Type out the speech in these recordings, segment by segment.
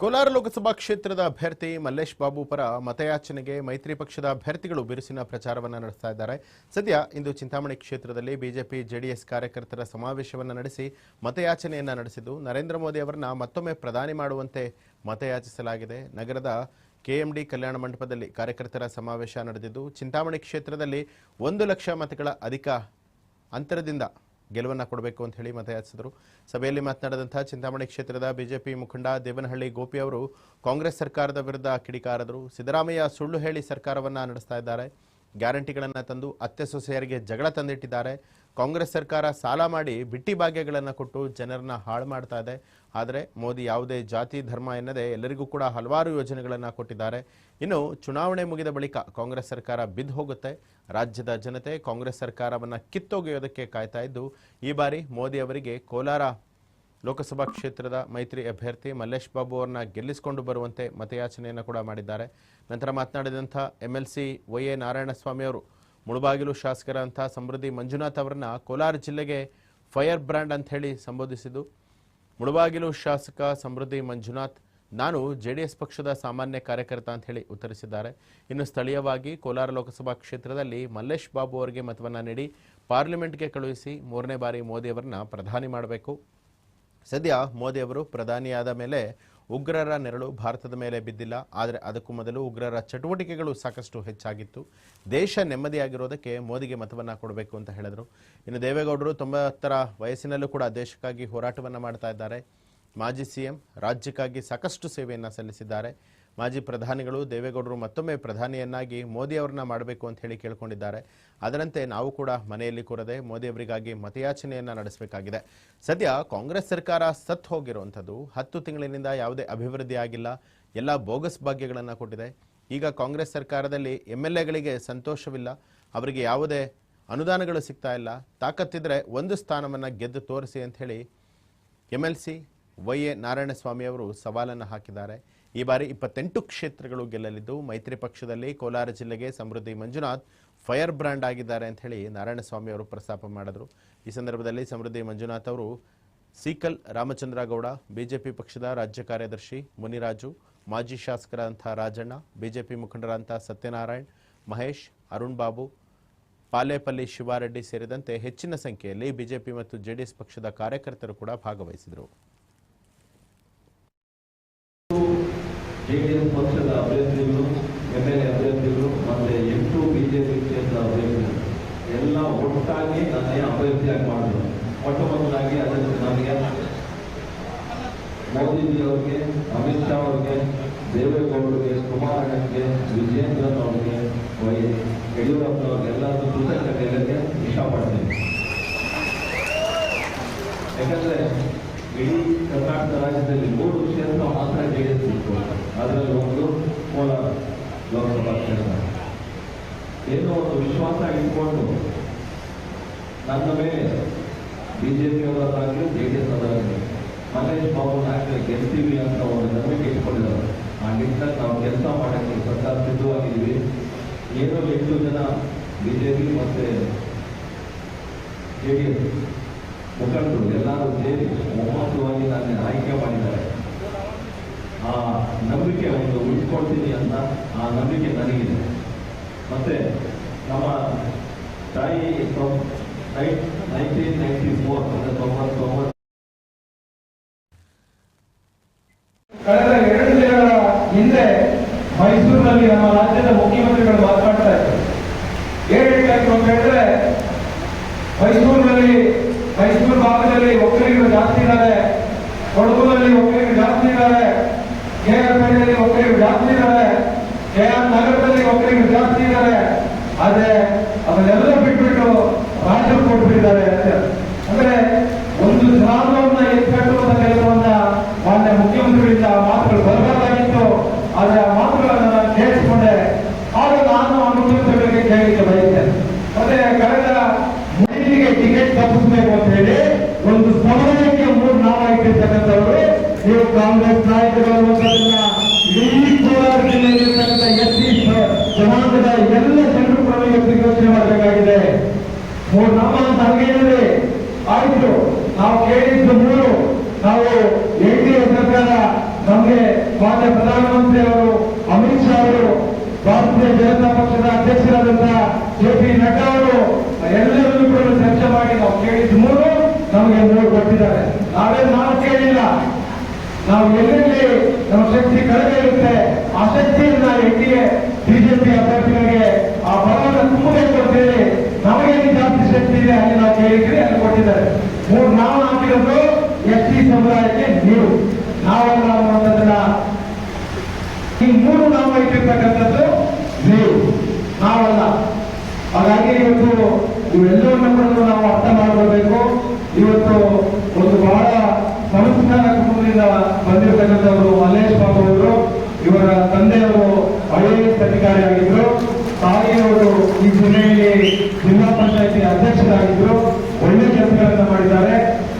ಕೋಲಾರ ಲೋಕಸಭಾ ಕ್ಷೇತ್ರದ ಅಭ್ಯರ್ಥಿ ಮಲ್ಲೇಶ್ ಬಾಬು ಪರ ಮತಯಾಚನೆಗೆ ಮೈತ್ರಿ ಪಕ್ಷದ ಅಭ್ಯರ್ಥಿಗಳು ಬಿರುಸಿನ ಪ್ರಚಾರವನ್ನು ನಡೆಸ್ತಾ ಇದ್ದಾರೆ. ಸದ್ಯ ಇಂದು ಚಿಂತಾಮಣಿ ಕ್ಷೇತ್ರದಲ್ಲಿ ಬಿಜೆಪಿ, ಜೆಡಿಎಸ್ ಕಾರ್ಯಕರ್ತರ ಸಮಾವೇಶವನ್ನು ನಡೆಸಿ ಮತಯಾಚನೆಯನ್ನು ನಡೆಸಿದ್ದು, ನರೇಂದ್ರ ಮೋದಿ ಅವರನ್ನ ಮತ್ತೊಮ್ಮೆ ಪ್ರಧಾನಿ ಮಾಡುವಂತೆ ಮತಯಾಚಿಸಲಾಗಿದೆ. ನಗರದ ಕೆಎಂಡಿ ಕಲ್ಯಾಣ ಮಂಟಪದಲ್ಲಿ ಕಾರ್ಯಕರ್ತರ ಸಮಾವೇಶ ನಡೆದಿದ್ದು, ಚಿಂತಾಮಣಿ ಕ್ಷೇತ್ರದಲ್ಲಿ ಒಂದು ಲಕ್ಷ ಮತಗಳ ಅಧಿಕ ಅಂತರದಿಂದ ಗೆಲುವನ್ನು ಕೊಡಬೇಕು ಅಂತ ಹೇಳಿ ಮತಯಾಚಿಸಿದರು. ಸಭೆಯಲ್ಲಿ ಮಾತನಾಡಿದಂಥ ಚಿಂತಾಮಣಿ ಕ್ಷೇತ್ರದ ಬಿಜೆಪಿ ಮುಖಂಡ ದೇವನಹಳ್ಳಿ ಗೋಪಿ ಅವರು ಕಾಂಗ್ರೆಸ್ ಸರ್ಕಾರದ ವಿರುದ್ಧ ಕಿಡಿಕಾರದರು. ಸಿದ್ದರಾಮಯ್ಯ ಸುಳ್ಳು ಹೇಳಿ ಸರ್ಕಾರವನ್ನು ನಡೆಸ್ತಾ ಇದ್ದಾರೆ. ಗ್ಯಾರಂಟಿಗಳನ್ನು ತಂದು ಅತ್ತೆ ಸೊಸೆಯರಿಗೆ ಜಗಳ ತಂದಿಟ್ಟಿದ್ದಾರೆ. ಕಾಂಗ್ರೆಸ್ ಸರ್ಕಾರ ಸಾಲ ಮಾಡಿ ಬಿಟ್ಟಿ ಭಾಗ್ಯಗಳನ್ನು ಕೊಟ್ಟು ಜನರನ್ನ ಹಾಳು ಮಾಡ್ತಾ ಇದೆ. ಆದರೆ ಮೋದಿ ಯಾವುದೇ ಜಾತಿ, ಧರ್ಮ ಎನ್ನದೆ ಎಲ್ಲರಿಗೂ ಕೂಡ ಹಲವಾರು ಯೋಜನೆಗಳನ್ನು ಕೊಟ್ಟಿದ್ದಾರೆ. ಇನ್ನು ಚುನಾವಣೆ ಮುಗಿದ ಬಳಿಕ ಕಾಂಗ್ರೆಸ್ ಸರ್ಕಾರ ಬಿದ್ದು ಹೋಗುತ್ತೆ. ರಾಜ್ಯದ ಜನತೆ ಕಾಂಗ್ರೆಸ್ ಸರ್ಕಾರವನ್ನು ಕಿತ್ತೊಗೆಯೋದಕ್ಕೆ ಕಾಯ್ತಾ ಇದ್ದು, ಈ ಬಾರಿ ಮೋದಿ ಅವರಿಗೆ ಕೋಲಾರ ಲೋಕಸಭಾ ಕ್ಷೇತ್ರದ ಮೈತ್ರಿ ಅಭ್ಯರ್ಥಿ ಮಲ್ಲೇಶ್ ಬಾಬು ಅವರನ್ನ ಗೆಲ್ಲಿಸಿಕೊಂಡು ಬರುವಂತೆ ಮತಯಾಚನೆಯನ್ನು ಕೂಡ ಮಾಡಿದ್ದಾರೆ. ನಂತರ ಮಾತನಾಡಿದಂಥ M L C Y A Narayanaswamy ಅವರು, ಮುಳುಬಾಗಿಲು ಶಾಸಕರಂಥ ಸಮೃದ್ಧಿ ಮಂಜುನಾಥ್ ಅವರನ್ನ ಕೋಲಾರ ಜಿಲ್ಲೆಗೆ ಫೈರ್ ಬ್ರ್ಯಾಂಡ್ ಅಂತ ಹೇಳಿ ಸಂಬೋಧಿಸಿದ್ದು. ಮುಳುಬಾಗಿಲು ಶಾಸಕ ಸಮೃದ್ಧಿ ಮಂಜುನಾಥ್, ನಾನು ಜೆ ಡಿ ಎಸ್ ಪಕ್ಷದ ಸಾಮಾನ್ಯ ಕಾರ್ಯಕರ್ತ ಅಂತ ಹೇಳಿ ಉತ್ತರಿಸಿದ್ದಾರೆ. ಇನ್ನು ಸ್ಥಳೀಯವಾಗಿ ಕೋಲಾರ ಲೋಕಸಭಾ ಕ್ಷೇತ್ರದಲ್ಲಿ ಮಲ್ಲೇಶ್ ಬಾಬು ಅವರಿಗೆ ಮತವನ್ನು ನೀಡಿ ಪಾರ್ಲಿಮೆಂಟ್ಗೆ ಕಳುಹಿಸಿ ಮೂರನೇ ಬಾರಿ ಮೋದಿ ಅವರನ್ನ ಪ್ರಧಾನಿ ಮಾಡಬೇಕು. ಸದ್ಯ ಮೋದಿ ಅವರು ಪ್ರಧಾನಿಯಾದ ಮೇಲೆ ಉಗ್ರರ ನೆರಳು ಭಾರತದ ಮೇಲೆ ಬಿದ್ದಿಲ್ಲ. ಆದರೆ ಅದಕ್ಕೂ ಮೊದಲು ಉಗ್ರರ ಚಟುವಟಿಕೆಗಳು ಸಾಕಷ್ಟು ಹೆಚ್ಚಾಗಿತ್ತು. ದೇಶ ನೆಮ್ಮದಿಯಾಗಿರೋದಕ್ಕೆ ಮೋದಿಗೆ ಮತವನ್ನು ಕೊಡಬೇಕು ಅಂತ ಹೇಳಿದರು. ಇನ್ನು ದೇವೇಗೌಡರು ತೊಂಬತ್ತರ ವಯಸ್ಸಿನಲ್ಲೂ ಕೂಡ ದೇಶಕ್ಕಾಗಿ ಹೋರಾಟವನ್ನು ಮಾಡ್ತಾ ಇದ್ದಾರೆ. ಮಾಜಿ ಸಿಎಂ ರಾಜ್ಯಕ್ಕಾಗಿ ಸಾಕಷ್ಟು ಸೇವೆಯನ್ನು ಸಲ್ಲಿಸಿದ್ದಾರೆ. ಮಾಜಿ ಪ್ರಧಾನಿಗಳು ದೇವೇಗೌಡರು ಮತ್ತೊಮ್ಮೆ ಪ್ರಧಾನಿಯನ್ನಾಗಿ ಮೋದಿ ಅವರನ್ನ ಮಾಡಬೇಕು ಅಂತ ಹೇಳಿ ಕೇಳ್ಕೊಂಡಿದ್ದಾರೆ. ಅದರಂತೆ ನಾವು ಕೂಡ ಮನೆಯಲ್ಲಿ ಕೂರದೆ ಮೋದಿ ಅವರಿಗಾಗಿ ಮತಯಾಚನೆಯನ್ನ ನಡೆಸಬೇಕಾಗಿದೆ. ಸದ್ಯ ಕಾಂಗ್ರೆಸ್ ಸರ್ಕಾರ ಸತ್ ಹೋಗಿರುವಂಥದ್ದು. ಹತ್ತು ತಿಂಗಳಿನಿಂದ ಯಾವುದೇ ಅಭಿವೃದ್ಧಿ ಆಗಿಲ್ಲ. ಎಲ್ಲ ಬೋಗಸ್ ಭಾಗ್ಯಗಳನ್ನು ಕೊಟ್ಟಿದೆ. ಈಗ ಕಾಂಗ್ರೆಸ್ ಸರ್ಕಾರದಲ್ಲಿ ಎಂ ಎಲ್ ಎಗಳಿಗೆ ಸಂತೋಷವಿಲ್ಲ. ಅವರಿಗೆ ಯಾವುದೇ ಅನುದಾನಗಳು ಸಿಗ್ತಾ ಇಲ್ಲ. ತಾಕತ್ತಿದ್ರೆ ಒಂದು ಸ್ಥಾನವನ್ನು ಗೆದ್ದು ತೋರಿಸಿ ಅಂತ ಹೇಳಿ M L C Y A Narayanaswamy ಅವರು ಸವಾಲನ್ನು ಹಾಕಿದ್ದಾರೆ. ಈ ಬಾರಿ ಇಪ್ಪತ್ತೆಂಟು ಕ್ಷೇತ್ರಗಳು ಗೆಲ್ಲಲಿದ್ದು, ಮೈತ್ರಿ ಪಕ್ಷದಲ್ಲಿ ಕೋಲಾರ ಜಿಲ್ಲೆಗೆ ಸಮೃದ್ಧಿ ಮಂಜುನಾಥ್ ಫೈರ್ ಬ್ರ್ಯಾಂಡ್ ಆಗಿದ್ದಾರೆ ಅಂತ ಹೇಳಿ ನಾರಾಯಣಸ್ವಾಮಿ ಅವರು ಪ್ರಸ್ತಾಪ ಮಾಡಿದರು. ಈ ಸಂದರ್ಭದಲ್ಲಿ ಸಮೃದ್ಧಿ ಮಂಜುನಾಥ್ ಅವರು, ಸೀಕಲ್ ರಾಮಚಂದ್ರಗೌಡ, ಬಿಜೆಪಿ ಪಕ್ಷದ ರಾಜ್ಯ ಕಾರ್ಯದರ್ಶಿ ಮುನಿರಾಜು, ಮಾಜಿ ಶಾಸಕರಂಥ ರಾಜಣ್ಣ, ಬಿಜೆಪಿ ಮುಖಂಡರಂಥ ಸತ್ಯನಾರಾಯಣ್, ಮಹೇಶ್, ಅರುಣ್ ಬಾಬು, ಪಾಲೇಪಲ್ಲಿ ಶಿವಾರೆಡ್ಡಿ ಸೇರಿದಂತೆ ಹೆಚ್ಚಿನ ಸಂಖ್ಯೆಯಲ್ಲಿ ಬಿಜೆಪಿ ಮತ್ತು ಜೆಡಿಎಸ್ ಪಕ್ಷದ ಕಾರ್ಯಕರ್ತರು ಕೂಡ ಭಾಗವಹಿಸಿದರು. ಜೆಡಿಎಸ್ ಪಕ್ಷದ ಅಭ್ಯರ್ಥಿಗಳು ಎಂ ಎಲ್ ಎ ಅಭ್ಯರ್ಥಿಗಳು, ಮತ್ತೆ ಎಂಟು ಬಿಜೆಪಿ ಕ್ಷೇತ್ರ ಅಭ್ಯರ್ಥಿಗಳು, ಎಲ್ಲ ಒಟ್ಟಾಗಿ ನನ್ನ ಅಭ್ಯರ್ಥಿಯಾಗಿ ಮಾಡಿದ್ರು. ಮೊಟ್ಟ ಮೊದಲಾಗಿ ಅದಕ್ಕೆ ನನಗೆ ಮೋದಿಜಿ ಅವ್ರಿಗೆ, ಅಮಿತ್ ಶಾ ಅವ್ರಿಗೆ, ದೇವೇಗೌಡರಿಗೆ ಕುಮಾರಣ್ಣಗೆ ವಿಜಯೇಂದ್ರನ್ ಅವ್ರಿಗೆ, ವೈ ಯಡಿಯೂರಪ್ಪನವ್ರಿಗೆ ಎಲ್ಲರೂ ಕೃತಜ್ಞತೆ ಹೇಳಕ್ಕೆ ಇಷ್ಟಪಡ್ತೀನಿ ಯಾಕಂದ್ರೆ ಇಡೀ ಕರ್ನಾಟಕ ರಾಜ್ಯದಲ್ಲಿ ಮೂರು ಕ್ಷೇತ್ರ ಮಾತ್ರ ಜೆಡಿಎಸ್ ಇತ್ತು. ಅದರಲ್ಲಿ ಒಂದು ಕೋಲಾರ ಲೋಕಸಭಾ ಕ್ಷೇತ್ರ. ಏನೋ ಒಂದು ವಿಶ್ವಾಸ ಇಟ್ಕೊಂಡು ನನ್ನ ಮೇಲೆ ಬಿ ಜೆ ಪಿಯವರಾಗಲಿ ಜೆ ಡಿ ಎಸ್ ಅವರಾಗಲಿ ಮಹೇಶ್ ಬಾಬು ನಾಯಕರು ಗೆಲ್ತೀವಿ ಅಂತ ಒಂದು ನಂಬಿಕೆ ಇಟ್ಕೊಂಡಿದ್ದಾರೆ. ಆ ನಿಟ್ಟಿನಲ್ಲಿ ನಾವು ಕೆಲಸ ಮಾಡೋಕ್ಕೆ ಸರ್ಕಾರ ಸಿದ್ಧವಾಗಿದ್ದೀವಿ. ಏನೋ ಎಷ್ಟು ಜನ ಬಿಜೆಪಿ ಮತ್ತೆ ಜೆ ಡಿ ಎಸ್ ಮುಖಂಡರು ಎಲ್ಲರೂ ಸೇರಿ ಒಮ್ಮತವಾಗಿ ನನ್ನ ಆಯ್ಕೆ ಮಾಡಿದ್ದಾರೆ. ನಂಬಿಕೆ ಒಂದು ಉಳಿಸ್ಕೊಳ್ತೀನಿ ಅಂತ ಆ ನಂಬಿಕೆ ನನಗಿದೆ. ಮತ್ತೆ ನಮ್ಮ ತಾಯಿ ನೈನ್ಟೀನ್ ನೈನ್ಟಿ ಫೋರ್ ಅಂದರೆ ತೊಂಬತ್ತೊಂಬತ್ತು ಕಳೆದ ಎರಡು ದಿನಗಳ ಹಿಂದೆ ಮೈಸೂರಿನಲ್ಲಿ ನಮ್ಮ ರಾಜ್ಯದ ಮುಖ್ಯಮಂತ್ರಿಗಳು ಮಾತನಾಡ್ತಾ ಇದ್ದಾರೆ ಏನ್ ಹೇಳ್ತಾ ಇದ್ರು ಅಂತ ಹೇಳಿದ್ರೆ ಮೈಸೂರಿನಲ್ಲಿ ಮೈಸೂರು ಭಾಗದಲ್ಲಿ ಒಕ್ಕಲಿಗರು ಜಾಸ್ತಿ ಇದ್ದಾರೆ ಕೊಡಗುನಲ್ಲಿ ಒಕ್ಕಲಿಗರು ಜಾಸ್ತಿ ಇದ್ದಾರೆ ಕೆ ಆರ್ ಪೇಟೆಯಲ್ಲಿ ಒಕ್ಕಲಿಗರು ಜಾಸ್ತಿ ಇದ್ದಾರೆ ಕೆ ಆರ್ ನಗರದಲ್ಲಿ ಒಕ್ಕಲಿಗರು ಜಾಸ್ತಿ ಇದ್ದಾರೆ ಆದ್ರೆ ಅದನ್ನೆಲ್ಲ ಬಿಟ್ಬಿಟ್ಟು ರಾಜ್ಯ ಕೊಟ್ಬಿಟ್ಟಿದ್ದಾರೆ ಅಂತ ಅಂದ್ರೆ ಒಂದು ಶ್ರಾವಣವನ್ನ ಎತ್ಕಟ್ಟುವಂತ ಕೆಲಸವನ್ನ ಮಾನ್ಯ ಮುಖ್ಯಮಂತ್ರಿಗಳಿಂದ ಆ ಮಾತುಗಳು ಬರಬಾರ್ದಾಗಿತ್ತು ಆದ್ರೆ ಆ ಮಾತುಗಳನ್ನ ನಾನು ಕೇಳಿಸಿಕೊಂಡೆ ಆಗ ನಾನು ಆ ಮುಖ್ಯಮಂತ್ರಿಗಳಿಗೆ ಕೇಳಲಿಕ್ಕೆ ಬಯಸ್ತೇನೆ ಮತ್ತೆ ಕಳೆದ ಮೈಲಿಗೆ ಟಿಕೆಟ್ ತಪ್ಪಿಸಬೇಕು ಅಂತ ಹೇಳಿ ಒಂದು ಸಮುದಾಯಕ್ಕೆ ಮೂರು ನಾವಾಗಿರ್ತಕ್ಕಂಥವರು ನೀವು ಕಾಂಗ್ರೆಸ್ ನಾಯಕರು ಅನ್ನುವಂಥದ್ದನ್ನ ಇಡೀ ಕೋಲಾರ ಜಿಲ್ಲೆಯಲ್ಲಿರ್ತಕ್ಕಂಥ ಎಸ್ ಸಿ ಜನಾಂಗದ ಎಲ್ಲ ಜನರು ಕೂಡ ಇವತ್ತು ಯೋಚನೆ ಮಾಡಬೇಕಾಗಿದೆ ಮೂರು ನಾಮ ಅಂತ ಹಾಗೇನಿದೆ ಆಯ್ತು ನಾವು ಕೇಳಿದ್ದು ಮೂರು ನಾವು ಎನ್ ಡಿ ಎ ಸರ್ಕಾರ ನಮಗೆ ಮಾನ್ಯ ಪ್ರಧಾನಮಂತ್ರಿ ಅವರು, ಅಮಿತ್ ಶಾ ಅವರು, ಭಾರತೀಯ ಜನತಾ ಪಕ್ಷದ ಅಧ್ಯಕ್ಷರಾದಂತಹ ಜೆ ಪಿ ನಡ್ಡಾ ಅವರು, ಎಲ್ಲರನ್ನು ಕೂಡ ಚರ್ಚೆ ಮಾಡಿ ನಾವು ಕೇಳಿದ ಮೂರು ನಮಗೆ ಮೂರು ಕೊಟ್ಟಿದ್ದಾರೆ. ನಾವೇ ನಾವು ಕೇಳಿಲ್ಲ. ನಾವು ಎಲ್ಲೆಲ್ಲಿ ನಮ್ಮ ಶಕ್ತಿ ಕಡಿಮೆ ಇರುತ್ತೆ, ಆ ಶಕ್ತಿಯನ್ನ ಎನ್ಡಿಎ ಬಿಜೆಪಿ ಅಭ್ಯರ್ಥಿಗಳಿಗೆ ಆ ಬಲವನ್ನು ಅಂತೇಳಿ ನಮಗೆ ಎಲ್ಲಿ ಜಾಸ್ತಿ ಶಕ್ತಿ ಇದೆ ಅಲ್ಲಿ ನಾವು ಕೇಳಿದ್ರೆ ಅಲ್ಲಿ ಕೊಟ್ಟಿದ್ದಾರೆ. ಮೂರು ನಾವು ಹಾಕಿರೋದು ಎಸ್ ಟಿ ಸಮುದಾಯಕ್ಕೆ ನೀವು. ನಾವಲ್ಲ ಅನ್ನುವಂಥದ್ದನ್ನ ಈ ಮೂರು ನಾವು ಇಟ್ಟಿರ್ತಕ್ಕಂಥದ್ದು ನೀವು, ನಾವಲ್ಲ. ಹಾಗಾಗಿ ಇವತ್ತು ಇವೆಲ್ಲವನ್ನ ಕೂಡ ನಾವು ಅರ್ಥ ಮಾಡ್ಕೋಬೇಕು ಇವತ್ತು ಒಂದು ಬಹಳ ಸಂಸ್ಕಾರ ಕುಟುಂಬದಿಂದ ಬಂದಿರತಕ್ಕಂಥವರು ಮಲ್ಲೇಶ್ ಬಾಬು ಅವರು, ಇವರ ತಂದೆಯವರು ಐ ಎ ಎಸ್ ಅಧಿಕಾರಿಯಾಗಿದ್ರು ತಾಯಿಯವರು ಈ ಜಿಲ್ಲೆಯಲ್ಲಿ ಜಿಲ್ಲಾ ಪಂಚಾಯತಿ ಅಧ್ಯಕ್ಷರಾಗಿದ್ದರು ಒಳ್ಳೆ ಕೆಲಸಗಳನ್ನು ಮಾಡಿದ್ದಾರೆ.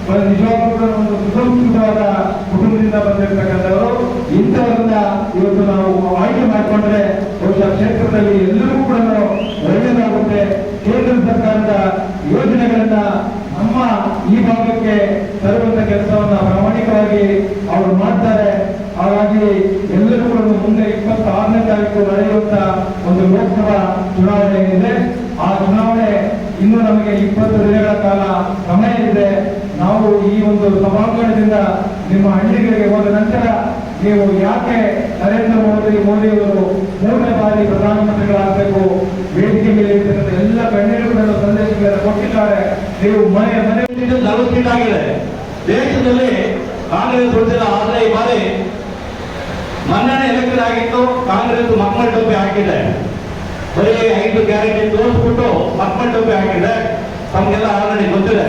ಬ- ನಿಜವಾಗ್ಲೂ ಕೂಡ ಒಂದು ಸುಸಂಸ್ಕೃತವಾದ ಕುಟುಂಬದಿಂದ ಬಂದಿರತಕ್ಕಂಥವರು ಇಂಥವರನ್ನ ಇವತ್ತು ನಾವು ಆಯ್ಕೆ ಮಾಡಿಕೊಂಡ್ರೆ ಬಹುಶಃ ಕ್ಷೇತ್ರದಲ್ಲಿ ಎಲ್ಲರಿಗೂ ಕೂಡ ಒಳ್ಳೆಯದಾಗುತ್ತೆ ಕೇಂದ್ರ ಸರ್ಕಾರದ ಯೋಜನೆಗಳನ್ನ ನಮ್ಮ ಈ ಭಾಗಕ್ಕೆ ತರುವಂತ ಕೆಲಸವನ್ನ ಪ್ರಾಮಾಣಿಕವಾಗಿ ಅವರು ಮಾಡ್ತಾರೆ. ಹಾಗಾಗಿ ಎಲ್ಲರೂ ಕೂಡ ಮುಂದೆ ಇಪ್ಪತ್ತಾರನೇ ತಾರೀಕು ನಡೆಯುವಂತ ಒಂದು ಲೋಕಸಭಾ ಚುನಾವಣೆ ಇದೆ. ಆ ಚುನಾವಣೆ ಇನ್ನು ನಮಗೆ ಇಪ್ಪತ್ತು ದಿನಗಳ ಕಾಲ ಸಮಯ ಇದೆ. ನಾವು ಈ ಒಂದು ಸಭಾಂಗಣದಿಂದ ನಿಮ್ಮ ಹಳ್ಳಿಗಳಿಗೆ ಹೋದ ನಂತರ ನೀವು ಯಾಕೆ ನರೇಂದ್ರ ಮೋದಿ ಮೋದಿ ಅವರು ಮೂರನೇ ಬಾರಿ ಪ್ರಧಾನಮಂತ್ರಿಗಳಾಗಬೇಕು. ವೇದಿಕೆ ಮೇಲೆ ಎಲ್ಲ ಗಣ್ಯರುಗಳನ್ನು ಸಂದೇಶಗಳನ್ನು ಕೊಟ್ಟಿದ್ದಾರೆ. ನೀವು ಮನೆ ಮನೆ ನಲವತ್ತೀಟಾಗಿದೆ ದೇಶದಲ್ಲಿ ಕಾಂಗ್ರೆಸ್ ಹೊಡೆದಿಲ್ಲ ಆದ್ರೆ ಈ ಬಾರಿ ಮನ್ನಣೆ ಎಲೆಕ್ಷನ್ ಆಗಿತ್ತು. ಕಾಂಗ್ರೆಸ್ ಮಕ್ಕಳ ಟೊಪ್ಪಿ ಹಾಕಿದೆ. ಬರೀ ಐದು ಗ್ಯಾರಂಟಿ ತೋರಿಸ್ಬಿಟ್ಟು ಮಕ್ಕಳ ಟೊಪ್ಪಿ ಹಾಕಿದೆ. ತಮಗೆಲ್ಲ ಆಲ್ರೆಡಿ ಗೊತ್ತಿದೆ.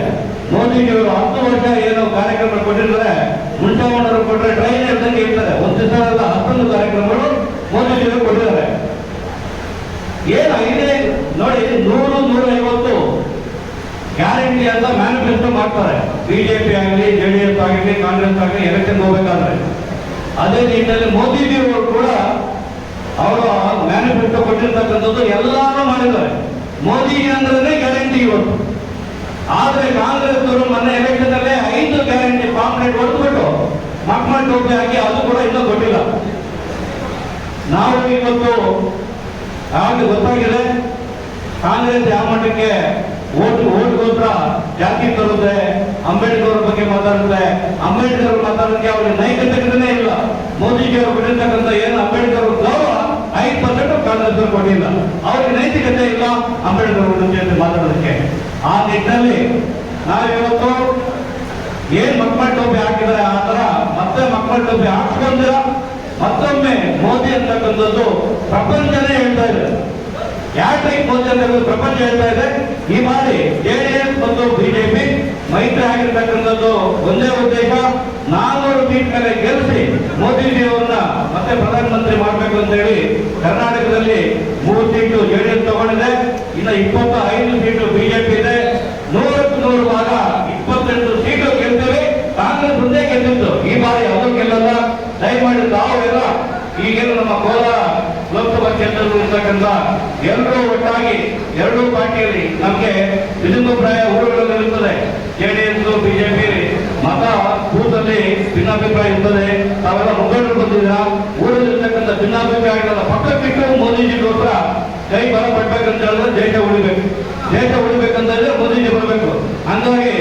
ಮೋದಿಜಿಯವರು ಹತ್ತು ವರ್ಷ ಏನು ಕಾರ್ಯಕ್ರಮ ಕೊಟ್ಟಿರ್ತಾರೆ ಮುಂಚಾವಣರು ಕೊಟ್ಟರೆ ಟ್ರೈನ್ ಇರ್ದಂಗೆ ಇರ್ತಾರೆ ಒಂದು ದಿವಸ ಅಲ್ಲ ಹತ್ತೊಂದು ಕಾರ್ಯಕ್ರಮಗಳು ಮೋದಿಜಿಯವರು ಕೊಟ್ಟಿದ್ದಾರೆ ಏನು ಐದೇ ನೋಡಿ ನೂರು ನೂರ ಐವತ್ತು ಗ್ಯಾರಂಟಿ ಅಂತ ಮ್ಯಾನಿಫೆಸ್ಟೋ ಮಾಡ್ತಾರೆ. ಬಿಜೆಪಿ ಆಗಲಿ ಜೆ ಡಿ ಎಸ್ ಆಗಲಿ, ಕಾಂಗ್ರೆಸ್ ಆಗಲಿ ಎಲೆಕ್ಷನ್ ಹೋಗ್ಬೇಕಾದ್ರೆ. ಅದೇ ನಿಟ್ಟಿನಲ್ಲಿ ಮೋದಿಜಿಯವರು ಕೂಡ ಅವರು ಮ್ಯಾನಿಫೆಸ್ಟೋ ಕೊಟ್ಟಿರ್ತಕ್ಕಂಥದ್ದು ಎಲ್ಲಾನು ಮಾಡಿದ್ದಾರೆ. ಮೋದಿಜಿ ಅಂದ್ರೆ ಗ್ಯಾರಂಟಿ ಇವತ್ತು. ಆದ್ರೆ ಕಾಂಗ್ರೆಸ್ ಅವರು ಮೊನ್ನೆ ಎಲೆಕ್ಷನ್ ಅಲ್ಲೇ ಐದು ಗ್ಯಾರಂಟಿ ಪಾಂಪ್ಲೆಟ್ ಹೊಡೆದ್ಬಿಟ್ಟು ಮಕ್ಕಳ ಟೋಪಿ ಹಾಕಿ ಅದು ಕೂಡ ಇನ್ನೂ ಕೊಟ್ಟಿಲ್ಲ. ನಾವು ಇವತ್ತು ಯಾವಾಗ ಗೊತ್ತಾಗಿದೆ, ಕಾಂಗ್ರೆಸ್ ಯಾವ ಮಟ್ಟಕ್ಕೆ ಓಟ್ ಓಟ್ಗೋಸ್ಕರ ಜಾತಿ ತರುತ್ತೆ, ಅಂಬೇಡ್ಕರ್ ಬಗ್ಗೆ ಮಾತಾಡುತ್ತೆ. ಅಂಬೇಡ್ಕರ್ ಮಾತಾಡೋಕ್ಕೆ ಅವ್ರಿಗೆ ನೈತಿಕತೆನೇ ಇಲ್ಲ. ಮೋದಿಜಿ ಅವರು ಕೊಟ್ಟಿರ್ತಕ್ಕಂಥ ಏನು ಅಂಬೇಡ್ಕರ್ ಗೌರವ, ಐದು ಪರ್ಸೆಂಟ್ ಕಾಂಗ್ರೆಸ್ ಕೊಟ್ಟಿಲ್ಲ. ಅವ್ರಿಗೆ ನೈತಿಕತೆ ಇಲ್ಲ ಅಂಬೇಡ್ಕರ್ ಬಗ್ಗೆ ಮಾತಾಡೋದಕ್ಕೆ. ಆ ನಿಟ್ಟಿನಲ್ಲಿ ನಾವಿವತ್ತು ಏನ್ ಮಕ್ಕಳ ಟೋಪಿ ಹಾಕಿದ್ದಾರೆ, ಆ ತರ ಮತ್ತೆ ಮಕ್ಕಳ ಟೋಪಿ ಹಾಕ್ಸ್ಕೊಂಡಿರ ಮತ್ತೊಮ್ಮೆ ಮೋದಿ ಅಂತಕ್ಕಂಥದ್ದು ಪ್ರಪಂಚನೇ ಹೇಳ್ತಾ ಇದೆ. ಯಾಕೆ ಅಂತಕ್ಕಂಥ ಪ್ರಪಂಚ ಹೇಳ್ತಾ ಇದೆ. ಈ ಬಾರಿ ಜೆಡಿಎಸ್ ಮತ್ತು ಬಿಜೆಪಿ ಮೈತ್ರಿ ಆಗಿರ್ತಕ್ಕಂಥದ್ದು ಒಂದೇ ಉದ್ದೇಶ, ನಾಲ್ವರು ಸೀಟ್ ಮೇಲೆ ಗೆಲ್ಲಿಸಿ ಮೋದಿಜಿ ಅವರನ್ನ ಮತ್ತೆ ಪ್ರಧಾನಮಂತ್ರಿ ಮಾಡಬೇಕು ಅಂತ ಹೇಳಿ ಕರ್ನಾಟಕದಲ್ಲಿ ಮೂರು ಸೀಟು ಜೆಡಿಎಸ್ ತಗೊಂಡಿದೆ. ಇನ್ನು ಇಪ್ಪತ್ತ ಐದು ಸೀಟು ಬಿಜೆಪಿ ಇದೆ ನೂರಕ್ಕೆ ನೂರು ಭಾಗ ಇಪ್ಪತ್ತೆಂಟು ಸೀಟು ಗೆಲ್ತೇವೆ ಕಾಂಗ್ರೆಸ್ ಮುಂದೆ ಗೆದ್ದಿತ್ತು ಈ ಬಾರಿ ಅದು ಗೆಲ್ಲಲ್ಲ ದಯಮಾಡಿ ತಾವೆಲ್ಲ ಈಗೇನು ನಮ್ಮ ಕೋಲಾರ ಕ್ಷೇತ್ರದಲ್ಲಿ ಇರ್ತಕ್ಕಂಥ ಎಲ್ಲರೂ ಒಟ್ಟಾಗಿ ಎರಡೂ ಪಾರ್ಟಿಯಲ್ಲಿ ನಮಗೆ ಭಿನ್ನಾಭಿಪ್ರಾಯ ಊರುಗಳಲ್ಲಿ ಇರುತ್ತದೆ ಜೆಡಿಎಸ್ ಬಿಜೆಪಿ ಮತ ಬೂತಲ್ಲಿ ಭಿನ್ನಾಭಿಪ್ರಾಯ ಇರ್ತದೆ. ತಾವೆಲ್ಲ ಮುಖಂಡರು ಬಂದಿದ್ದೀರಾ? ಊರಲ್ಲಿರ್ತಕ್ಕಂಥ ಭಿನ್ನಾಭಿಪ್ರಾಯಗಳನ್ನ ಪಕ್ಕಕ್ಕಿಟ್ಟು ಹತ್ರ ಕೈ ಬಲ ಪಡ್ಬೇಕಂತ ಹೇಳಿದ್ರೆ ದೇಶ ಉಳಿಬೇಕು. ದೇಶ ಹೇಳಿದ್ರೆ ಮೋದಿಜಿ ಬರಬೇಕು. ಹಂಗಾಗಿ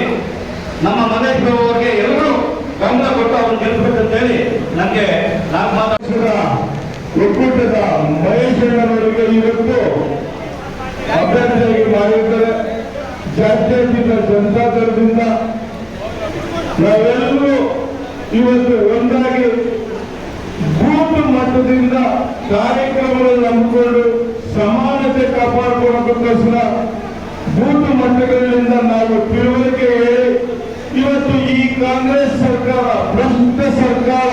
ನಮ್ಮ ಮನೇಶ್ ಬಾಬು ಅವರಿಗೆ ಎಲ್ಲರೂ ಗಮನ ಕೊಟ್ಟು ಅವ್ರನ್ನ ಗೆಲ್ಬೇಕಂತ ಹೇಳಿ ನನಗೆ ನಾಲ್ಕು ಮಾತಾಡ ಪಕ್ಷದ ಒಕ್ಕೂಟದ ಮಹೇಶ್ವರವರಿಗೆ ಇವತ್ತು ಅಭ್ಯರ್ಥಿಯಾಗಿ ಮಾಡಿದ್ದಾರೆ ಜಾತ್ಯತೀತ ಜನತಾದಳದಿಂದ ನಾವೆಲ್ಲರೂ ಇವತ್ತು ಒಂದಾಗಿ ಬೂತ್ ಮಟ್ಟದಿಂದ ಕಾರ್ಯಕ್ರಮಗಳನ್ನು ಹಮ್ಮಿಕೊಂಡು ಸಮಾನತೆ ಕಾಪಾಡಿಕೊಳ್ಳೋದಕ್ಕೋಸ್ಕರ ಬೂತ್ ಮಟ್ಟಗಳಿಂದ ನಾವು ತಿಳುವಳಿಕೆ ಹೇಳಿ, ಇವತ್ತು ಈ ಕಾಂಗ್ರೆಸ್ ಸರ್ಕಾರ, ಭ್ರಷ್ಟ ಸರ್ಕಾರ,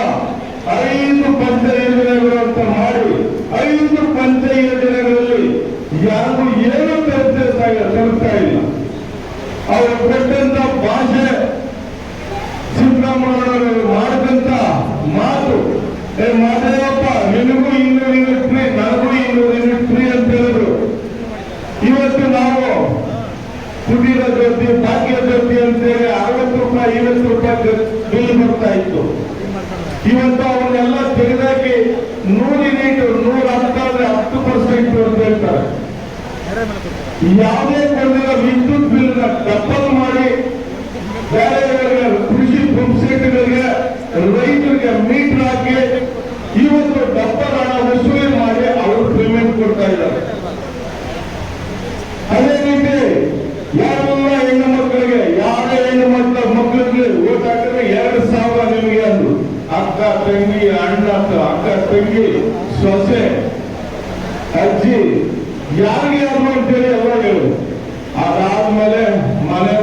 ಐದು ಪಂಚ ಯೋಜನೆಗಳು ಅಂತ ಮಾಡಿ ಐದು ಪಂಚ ಯೋಜನೆಗಳಲ್ಲಿ ಯಾರು ಏನು ತಲುಪ್ತಾ ಇಲ್ಲ ತಲುಪ್ತಾ ಇಲ್ಲ. ಅವರು ಕೊಟ್ಟಂತ ಭಾಷೆ ಸಿದ್ದರಾಮಯ್ಯ ಮಾಡಿದಂತ ಮಾತು, ಏ ನಿನಗೂ ಇನ್ನೂರು ಯೂನಿಟ್ ಫ್ರೀ ನನಗೂ ಇನ್ನೂರು ಯೂನಿಟ್ ಫ್ರೀ ಅಂತ ಹೇಳಿದ್ರು. ಇವತ್ತು ನಾವು ಕುಟೀರ ಜ್ಯೋತಿ, ಭಾಗ್ಯ ಜ್ಯೋತಿ ಅಂತೇಳಿ ಅರವತ್ತು ರೂಪಾಯಿ, ಐವತ್ತು ರೂಪಾಯಿ ಬಿಲ್ ಬರ್ತಾ ಇತ್ತು. ಇವತ್ತು ಅವನ್ನೆಲ್ಲ ತೆಗೆದಾಕಿ ನೂರ ಹತ್ತಾದ್ರೆ ಹತ್ತು ಪರ್ಸೆಂಟ್ ಅಂತ ಹೇಳ್ತಾರೆ ಯಾವುದೇ ಕೊಡದಿರ ವಿದ್ಯುತ್ ಬಿಲ್ ಡಬ್ಬಲ್ ಮಾಡಿ ಬೇರೆ ಬೇರೆ ಕೃಷಿ ಪಂಪ್ಸೆಟ್ಗಳಿಗೆ ರೈತರಿಗೆ ಮೀಟರ್ ಹಾಕಿ ಇವತ್ತು ಡಬ್ಬಲ್ ಹಣ ವಸೂಲಿ ಮಾಡಿ ಅವರು ಪೇಮೆಂಟ್ ಕೊಡ್ತಾ ಇದ್ದಾರೆ. ಅದೇ ರೀತಿ ಯಾರೆಲ್ಲ ಹೆಣ್ಣು ಮಕ್ಕಳಿಗೆ ಯಾರೇ ಹೆಣ್ಣು ಮಕ್ಕಳ ಮಕ್ಕಳಿಗೆ ಓಟ್ ಹಾಕಿದ್ರೆ ಎರಡು ಸಾವಿರ ನಿಮಗೆ ಅಂದ್ರು. ಅಕ್ಕ, ತಂಗಿ, ಅಣ್ಣ, ಅಕ್ಕ, ತಂಗಿ, ಸೊಸೆ ಅಜ್ಜಿ ಯಾರಿಗೆ ಯಾರು ಅಂತೇಳಿ ಎಲ್ಲ ಹೇಳು ಅದಾದ್ಮೇಲೆ ಮನೆ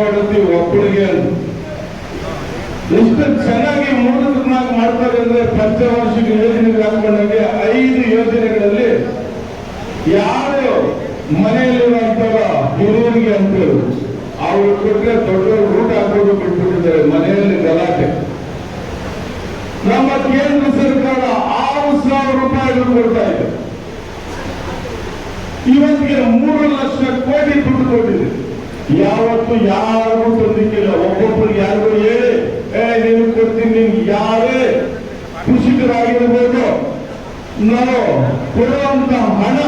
ಒಬ್ಬಳಿಗೆ ಅಂದ್ರು. ಎಷ್ಟು ಚೆನ್ನಾಗಿ ಮೂರು ನಾಲ್ಕು ಮಾಡ್ತಾರೆ ಅಂದ್ರೆ ಪಂಚವಾರ್ಷಿಕ ಯೋಜನೆಗೆ ಹಾಕೊಂಡಂಗೆ ಐದು ಯೋಜನೆಗಳಲ್ಲಿ ಯಾರು ಮನೆಯಲ್ಲಿರುವಂತಹ ಹಿರಿಯರಿಗೆ ಅಂತ ಅವ್ರು ಕೊಟ್ಟರೆ ದೊಡ್ಡವರು ಊಟ ಹಾಕೋದು ಬಿಟ್ಬಿಟ್ಟಿದ್ದಾರೆ ಮನೆಯಲ್ಲಿ ಗಲಾಟೆ. ನಮ್ಮ ಕೇಂದ್ರ ಸರ್ಕಾರ ಆರು ಸಾವಿರ ರೂಪಾಯಿಗಳು ಕೊಡ್ತಾ ಇದೆ. ಇವತ್ತಿಗೆ ಮೂರು ಲಕ್ಷ ಕೋಟಿ ದುಡ್ಡು ಕೊಟ್ಟಿದೆ. ಯಾವತ್ತು ಯಾರಿಗೂ ತಂದಿಕ್ಕಿಲ್ಲ ಒಬ್ಬೊಬ್ಬರು ಯಾರಿಗೂ ಹೇಳಿ, ಏ ಕೊಡ್ತೀನಿ ನಿಮ್ಗೆ ಯಾರೇ ಕೃಷಿಕರಾಗಿರ್ಬೋದು, ನಾವು ಕೊಡುವಂತ ಹಣ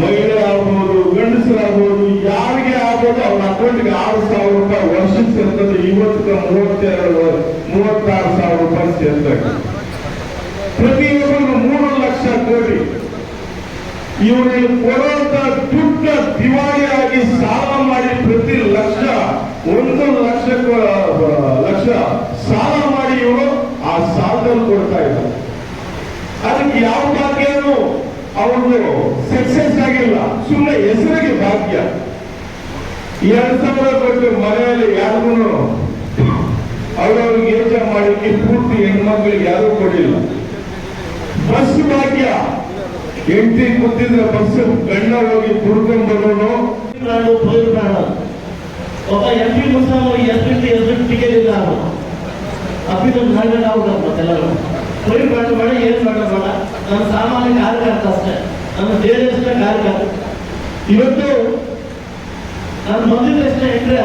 ಮಹಿಳೆ ಆಗ್ಬೋದು, ಗಂಡಸರಾಗ್ಬೋದು, ಯಾರಿಗೆ ಆಗ್ಬೋದು, ಅವ್ರ ಅಕೌಂಟ್ಗೆ ಆರು ಸಾವಿರ ರೂಪಾಯಿ ವರ್ಷಕ್ಕೆ ಸೇರ್ತದೆ. ಇವತ್ತಿಗೆ ಮೂವತ್ತೆರಡು ಮೂವತ್ತಾರು ಸಾವಿರ ರೂಪಾಯಿ ಸೇರ್ತದೆ ಪ್ರತಿಯೊಬ್ಬರು ಮೂರು ಲಕ್ಷ ಕೋಟಿ ಇವರಿಗೆ ಕೊಡುವಂತ ದುಡ್ಡ ದಿವಾಳಿಯಾಗಿ ಸಾಲ ಮಾಡಿ ಪ್ರತಿ ಲಕ್ಷ, ಒಂದು ಲಕ್ಷ ಲಕ್ಷ ಸಾಲ ಮಾಡಿ ಇವರು ಆ ಸಾಲದಲ್ಲಿ ಕೊಡ್ತಾ ಇದ್ದಾರೆ ಅದಕ್ಕೆ ಯಾವ ಭಾಗ್ಯನು ಅವ್ರದ್ದು ಸಕ್ಸಸ್ ಆಗಿಲ್ಲ. ಸುಮ್ಮನೆ ಹೆಸರಿಗೆ ಭಾಗ್ಯ. ಎರಡ್ ಸಾವಿರ ಕೊಟ್ಟು ಮನೆಯಲ್ಲಿ ಯಾರಿಗೂ ಅವರವ್ರಿಗೆ ಏಜ ಮಾಡಲಿಕ್ಕೆ ಪೂರ್ತಿ ಹೆಣ್ಮಕ್ಳಿಗೆ ಯಾರು ಕೊಡಲಿಲ್ಲ. ಬಸ್ ಭಾಗ್ಯ. ಹೆಂಡತಿ ಕೂತಿದ್ರೆ ಬಸ್ ಗಂಡ ಹೋಗಿ ಕುಡ್ಕೊಂಡ್ ಬರೋನು ಒಬ್ಬ M P ಮುಸ್ಲಾಮ್ S P S P ticket ಇಲ್ಲ ಅವನು ಅಪ್ಪಿದ ನಾಳೆ ಅವ್ರು ಮತ್ತೆಲ್ಲರೂ. ಬಯಲು ಪ್ರಾಣ ಬೇಡ ಏನು ಬೇಡ ನಮ್ಮ ಸಾಮಾನ್ಯ ಕಾರ್ಯಕರ್ತ ಅಷ್ಟೇ. ನಮ್ಮ ದೇಶದ ಕಾರ್ಯಕರ್ತ. ಇವತ್ತು ನಾನು ಬಂದಿದ್ದ ಅಷ್ಟೇ ಎಂಟ್ರೆ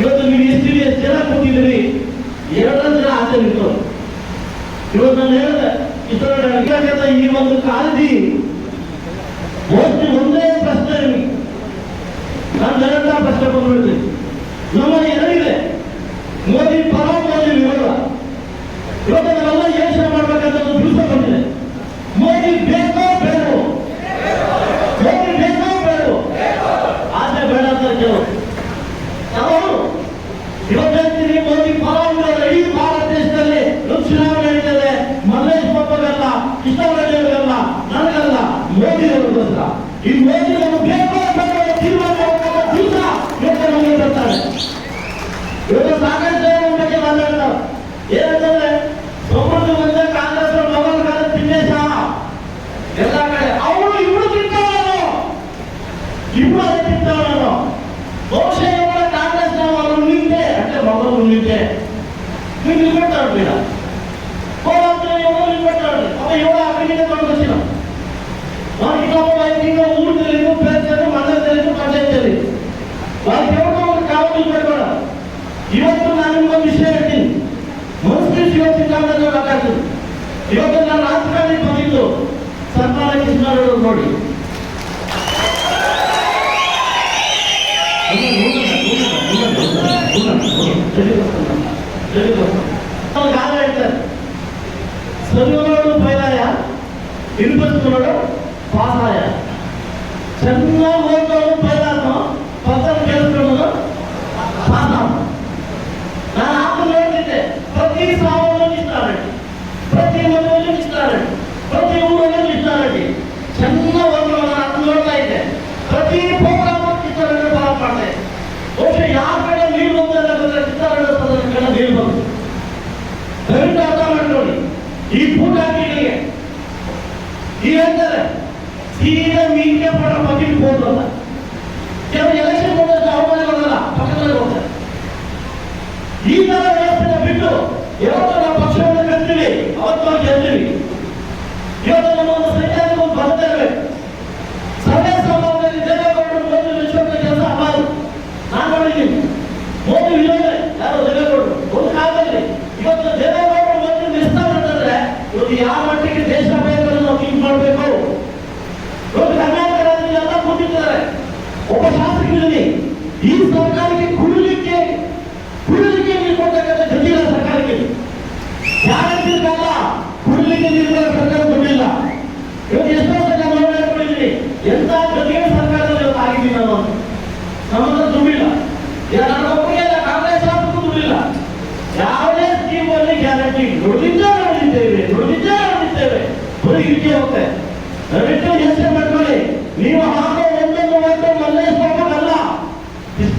ಇವತ್ತು ನೀವು ಎಷ್ಟು ಎಷ್ಟು ಜನ ಕೂತಿದ್ದೀರಿ? ಎರಡರ ಜನ ಆಚೆ ಇತ್ತು ಇವತ್ತು ನಾನು ಹೇಳಿದೆ ಇತರ ಈ ಒಂದು ಕಾಳಜಿ ಒಂದು ಪ್ರಶ್ನೆ ನಿಮಗೆ ನಾನು ಪ್ರಶ್ನೆ ಬಂದ್ಬಿಡ್ತೀನಿ ನಮ್ಮಲ್ಲಿ ಏನಿದೆ ಮೋದಿ ಪರ ಮೋದಿ ವಿರೋಧ ಇವತ್ತು ನಾವೆಲ್ಲ ಯೋಚನೆ ಮಾಡ್ಬೇಕಂತ ಒಂದು ದಿವಸ ಬಂದಿದೆ ಮೋದಿ ಬೇಕೋ ಬೇಡೋ ಮೋದಿ ಬೇಕೋ ಬೇಡೋ ಆದ್ರೆ ಬೇಡ ಅಂತ ಕೆಲವು ನಾವು ಇವತ್ತು ಹೇಳ್ತೀನಿ ಮೋದಿ ಪರ ವಿರೋಧ ಇಡೀ ಭಾರತ ದೇಶದಲ್ಲಿ ಒಂದು ಚುನಾವಣೆ ನಡೀತದೆ ಮಲ್ಲೇಶ್ ಬಾಬುಗಲ್ಲ ಕೃಷ್ಣರಾಜಲ್ಲ ನನಗಲ್ಲ ಮೋದಿ ಅವರಿಗೋಸ್ಕರ ಈ కోడి చదువులోడు పోయినాయా? వినిపిస్తున్నాడు పాసాయా చంద్రబాబు పోయినాను పద్దెనిమిది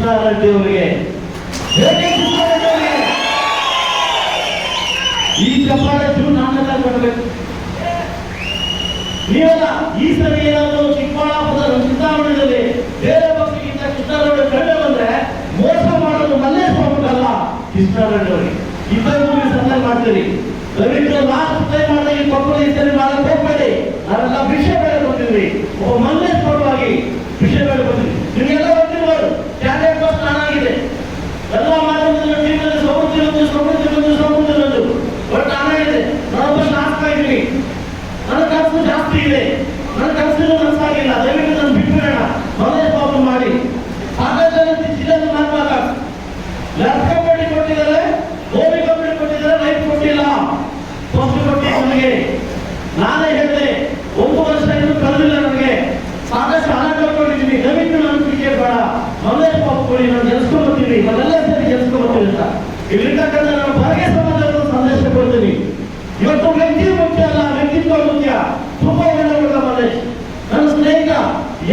ಧಿಕ್ಕಾರ ದೇವರಿಗೆ ಈ ಚಪಾಲೂ ನಾನೆಲ್ಲ ಕೊಡಬೇಕು ನೀವಲ್ಲ ಈ ಸರಿ ಏನಾದರೂ ಚಿಕ್ಕಬಳ್ಳಾಪುರ ಚುನಾವಣೆಯಲ್ಲಿ ಬೇರೆ ಭಕ್ತಿಗಿಂತ ಕೃಷ್ಣಾರೆಡ್ಡಿ ಕಡಿಮೆ ಬಂದ್ರೆ ಮೋಸ ಮಾಡಲು ಮಲ್ಲೇ ಹೋಗ್ಬೇಕಲ್ಲ ಕೃಷ್ಣಾರೆಡ್ಡಿ ಅವರಿಗೆ ಇಬ್ಬರು ಮೂರು ಸಲ ಮಾಡ್ತೀರಿ. ದಯವಿಟ್ಟು ಲಾಸ್ಟ್ ಟೈಮ್ ಮಾಡಿದಾಗ ಕೊಪ್ಪಳ ಇದ್ದರೆ ಸರಿ ಮಾಡಕ್ಕೆ ಹೋಗ್ಬೇಡಿ. ನಾವೆಲ್ಲ ವಿಷಯ ಬೇರೆ ಕೊಡ್ತೀವಿ. ಒಬ್ಬ ಮಲ್ಲೇ ಕೊಡುವಾಗಿ ಮನಸ್ಸಾಗಿಲ್ಲ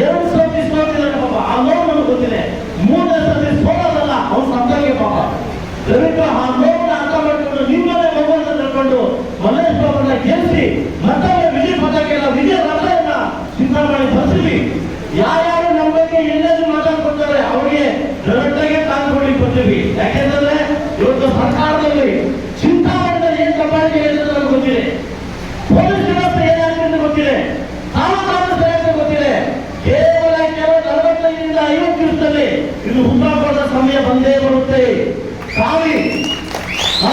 ಎರಡು ಸ್ವಾಮಿ ಇಸ್ಲಾಮಿಲ್ಲ ಪಾಪ. ಆಲೋನ್ ನನಗೆ ಗೊತ್ತಿದೆ. ಮೂರನೇ ಸಾವಿರ ಸೋಲೋದಲ್ಲ ಅವನು ಸಂತಾಗೆ ಪಾಪ. ದಯವಿಟ್ಟು ಆ ಲೋನ್ ಅರ್ಥ ಮಾಡಿಕೊಂಡು ನಿಮ್ಮನ್ನೇ ಮೊಬೈಲ್ ತಗೊಂಡು ಮಲ್ಲೇಶ್ ಬಾಬನ್ನ ಗೆಲ್ಲಿಸಿ ಮತ್ತೊಮ್ಮೆ ವಿಜಯ ಪದಕ ವಿಜಯ ರಥೆಯನ್ನ ಮಾಡಿ ಬರ್ತೀವಿ ಯಾರು ಇದು ಹುಟ್ಟಾಕೋದ ಸಮಯ ಬಂದೇ ಬರುತ್ತೆ. ಕಾವಿ ಆ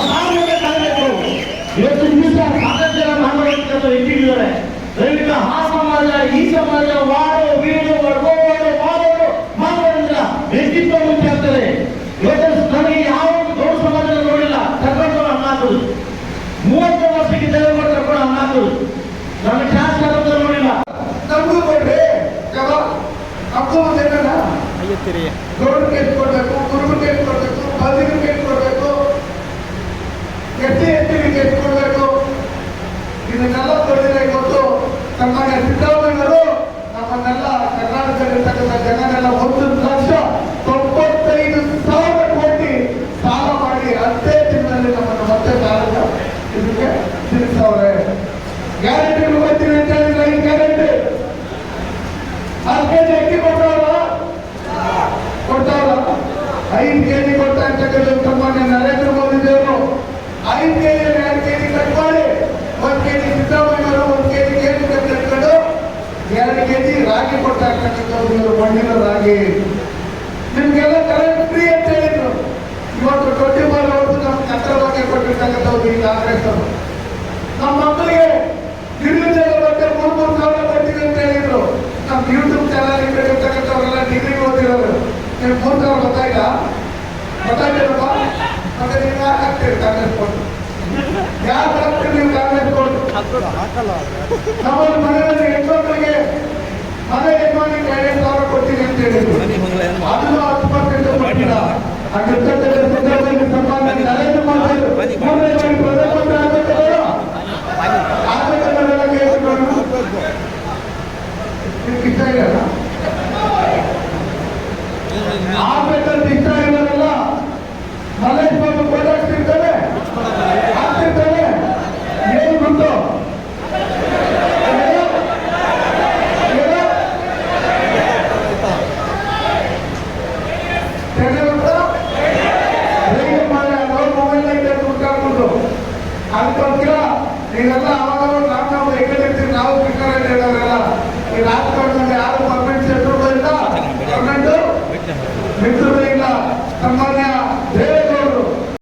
ಇವತ್ತು ಸಾಕಷ್ಟು ಜನ ಮಾನವ ಇಟ್ಟಿದ್ದಾರೆ. ದೈವಿಕ ಆ ಸಮಾಜ ಈ ಹೇಳ್ತಿರ್ತೀರಿ ರೋಡ್ ಕೆಟ್ಕೊಡ್ಬೇಕು ಕುರುಬು ಕೆಟ್ಕೊಡ್ಬೇಕು ಬದಿರು ಕೆಟ್ಕೊಡ್ಬೇಕು ಎತ್ತಿ ಎತ್ತಿಗೆ ಕೆಟ್ಕೊಡ್ಬೇಕು ಇದನ್ನೆಲ್ಲ ತೋರಿಸಿದ್ರೆ ಗೊತ್ತು ತಮ್ಮನ್ನ ಸಿದ್ಧ ಹಾಕಲ್ಲ ಹೆಣ್ಮಕ್ಳಿಗೆ ಮನೆ ಯಜಮಾನಿಗೆ ಕೊಡ್ತೀನಿ ಅಂತ ಹೇಳಿದ್ರು. ಅದನ್ನು ಹತ್ತು ಪರ್ಸೆಂಟ್